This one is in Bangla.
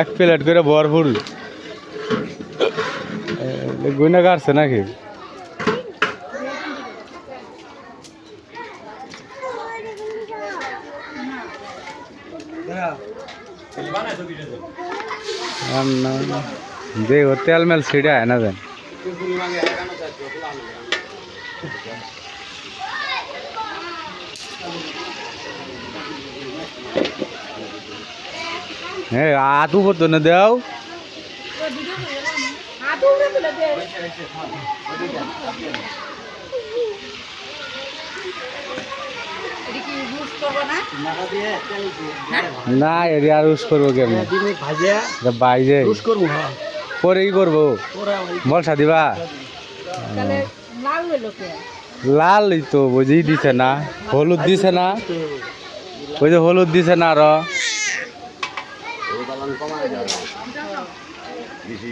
এক প্লেট করে ভরপুর। গুনে কাটছে নাকি? দেখো তেল মেল ছিঁড়ে আয় না দেন। হ্যাঁ আতু করতো না দেও। না এর আর ইউজ করব কেমন? বাইরে। পরে কি করব? বলসা দিবা লাল তো বুঝি দিছে না, হলুদ দিছে না। ওই যে হলুদ দিছে না আরও। দালান কমায় যাবে। বেশি